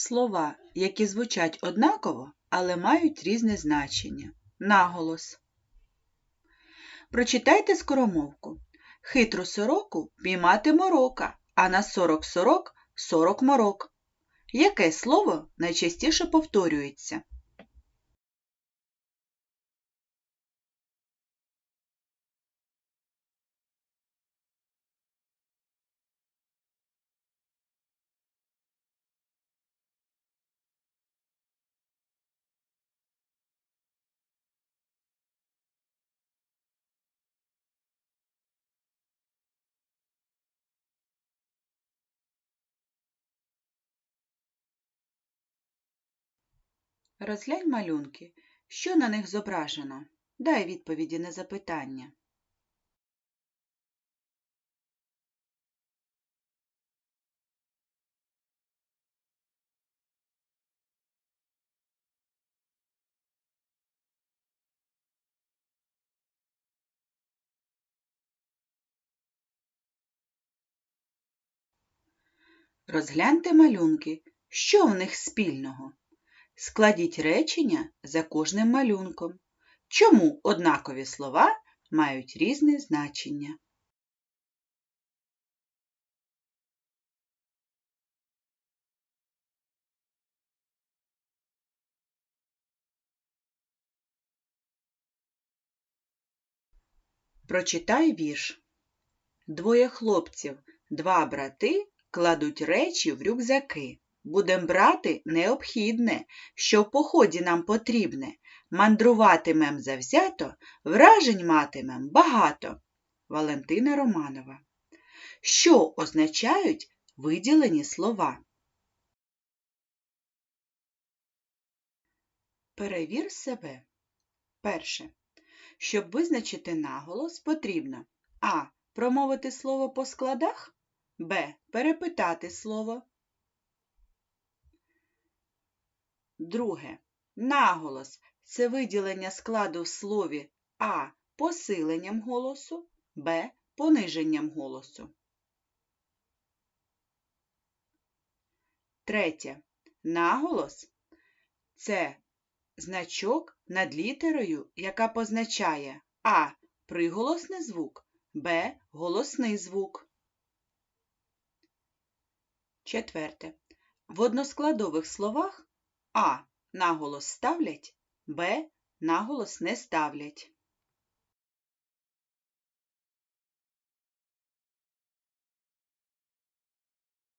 Слова, які звучать однаково, але мають різне значення. Наголос. Прочитайте скоромовку. Хитру сороку піймати морока, а на сорок сорок сорок морок. Яке слово найчастіше повторюється? Розглянь малюнки. Що на них зображено? Дай відповіді на запитання. Розгляньте малюнки. Що в них спільного? Складіть речення за кожним малюнком. Чому однакові слова мають різне значення? Прочитай вірш. Двоє хлопців, два брати кладуть речі в рюкзаки. Будем брати необхідне, що в поході нам потрібне. Мандруватимем завзято, вражень матимем багато. Валентина Романова. Що означають виділені слова? Перевір себе. Перше. Щоб визначити наголос, потрібно а. Промовити слово по складах, б. Перепитати слово. Друге. Наголос це виділення складу в слові А посиленням голосу, Б пониженням голосу. Третє. Наголос це значок над літерою, яка позначає А приголосний звук, Б голосний звук. Четверте. В односкладових словах А. Наголос ставлять, Б. Наголос не ставлять.